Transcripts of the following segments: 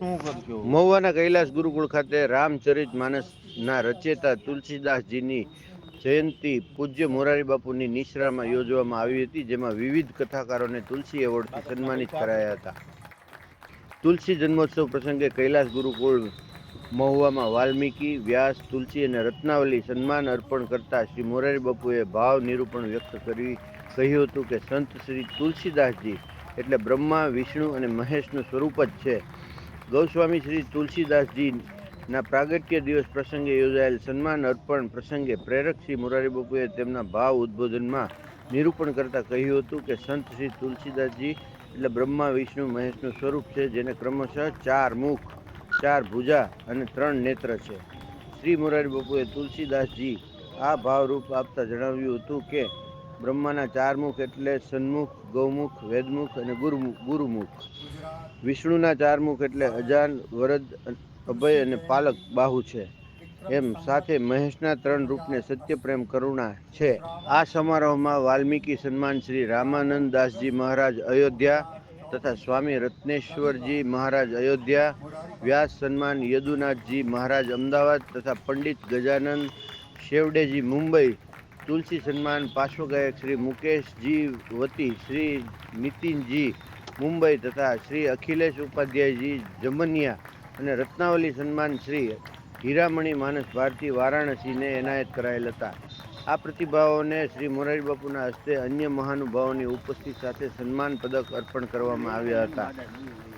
મહુવાના કૈલાસ ગુરુકુળ ખાતે રામચરિત માનસના રચેતા તુલસીદાસજીની જયંતિ પૂજ્ય મોરારી બાપુની નિશ્રામાં યોજવામાં આવી હતી, જેમાં વિવિધ કથાકારોને તુલસી એવોર્ડથી સન્માનિત કરાયા હતા. તુલસી જન્મોત્સવ પ્રસંગે કૈલાસ ગુરુકુળ મહુવામાં વાલ્મીકી, વ્યાસ, તુલસી અને રત્નાવલી સન્માન અર્પણ કરતા શ્રી મોરારી બાપુએ ભાવ નિરૂપણ વ્યક્ત કરી કહ્યું હતું કે, સંત શ્રી તુલસીદાસજી એટલે બ્રહ્મા, વિષ્ણુ અને મહેશનું સ્વરૂપ જ છે. ગૌસ્વામી શ્રી તુલસીદાસજીના પ્રાગટ્ય દિવસ પ્રસંગે યોજાયેલ સન્માન અર્પણ પ્રસંગે પ્રેરક શ્રી મોરારી બાપુએ તેમના ભાવ ઉદ્બોધનમાં નિરૂપણ કરતા કહ્યું હતું કે, સંત શ્રી તુલસીદાસજી એટલે બ્રહ્મા, વિષ્ણુ, મહેશનું સ્વરૂપ છે, જેને ક્રમશઃ ચાર મુખ, ચાર ભુજા અને ત્રણ નેત્ર છે. શ્રી મોરારી બાપુએ તુલસીદાસજી આ ભાવરૂપ આપતા જણાવ્યું હતું કે બ્રહ્માના ચાર મુખ એટલે સન્મુખ, ગૌમુખ, વેદમુખ અને ગુરુમુખ ગુરુમુખ. વિષ્ણુના ચાર મુખ એટલે અજાન, વરદ, અભય અને પાલક બાહુ છે. એમ સાથે મહેશના ત્રણ રૂપને સત્ય, પ્રેમ, કરુણા છે. આ સમારોહમાં વાલ્મીકી સન્માન શ્રી રામાનંદ દાસજી મહારાજ અયોધ્યા તથા સ્વામી રત્નેશ્વરજી મહારાજ અયોધ્યા, વ્યાસ સન્માન યદુનાથજી મહારાજ અમદાવાદ તથા પંડિત ગજાનંદ શેવડેજી મુંબઈ તુલસી સન્માન પાર્શ્વગાયક શ્રી મુકેશજી વતી શ્રી નીતિનજી, મુંબઈ તથા શ્રી અખિલેશ ઉપાધ્યાયજી, જમનિયા અને રત્નાવલી સન્માન શ્રી હીરામણી માનસ ભારતી વારાણસીને એનાયત કરાયેલ હતા. આ પ્રતિભાઓને શ્રી મોરારી બાપુના હસ્તે અન્ય મહાનુભાવોની ઉપસ્થિત સાથે સન્માન પદક અર્પણ કરવામાં આવ્યા હતા.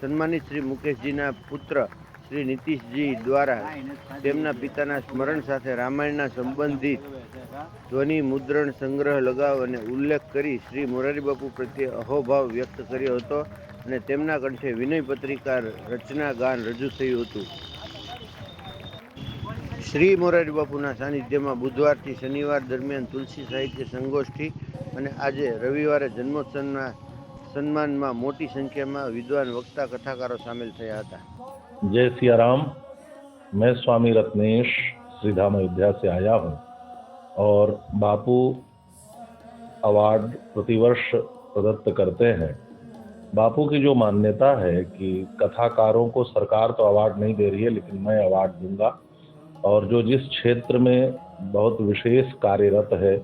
સન્માનિત શ્રી મુકેશજીના પુત્ર શ્રી નીતિશજી દ્વારા તેમના પિતાના સ્મરણ સાથે રામાયણના સંબંધિત ધ્વનિ મુદ્રણ સંગ્રહ લગાવ અને ઉલ્લેખ કરી શ્રી મોરારી બાપુ પ્રત્યે અહોભાવ વ્યક્ત કર્યો હતો અને તેમના કંઠે વિનય પત્રિકા રચના ગાન રજૂ થયું હતું. શ્રી મોરારી બાપુના સાનિધ્યમાં બુધવારથી શનિવાર દરમિયાન તુલસી સાહિત્ય સંગોષ્ઠી અને આજે રવિવારે જન્મોત્સવના સન્માનમાં મોટી સંખ્યામાં વિદ્વાન વક્તા કથાકારો સામેલ થયા હતા. जय सिया राम मैं स्वामी रत्नेश श्रीधाम अयोध्या से आया हूँ और बापू अवार्ड प्रतिवर्ष प्रदत्त करते हैं। बापू की जो मान्यता है कि कथाकारों को सरकार तो अवार्ड नहीं दे रही है, लेकिन मैं अवार्ड दूँगा। और जो जिस क्षेत्र में बहुत विशेष कार्यरत है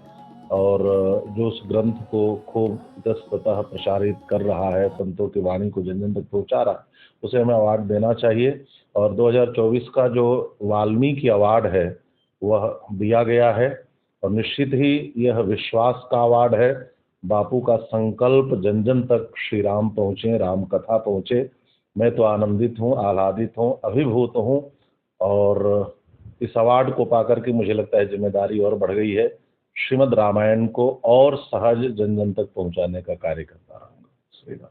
और जो उस ग्रंथ को खूब इतस्ततः प्रसारित कर रहा है, संतों की वाणी को जन जन तक पहुँचा रहा है, उसे हमें अवार्ड देना चाहिए। और 2024 का जो वाल्मीकि अवार्ड है, वह दिया गया है और निश्चित ही यह विश्वास का अवार्ड है। बापू का संकल्प जन जन तक श्री राम पहुँचे, राम कथा पहुँचे। मैं तो आनंदित हूँ, आह्लादित हूँ, अभिभूत हूँ और इस अवार्ड को पाकर के मुझे लगता है ज़िम्मेदारी और बढ़ गई है। श्रीमद् रामायण को और सहज जन जन तक पहुंचाने का कार्य करता रहूंगा श्री राम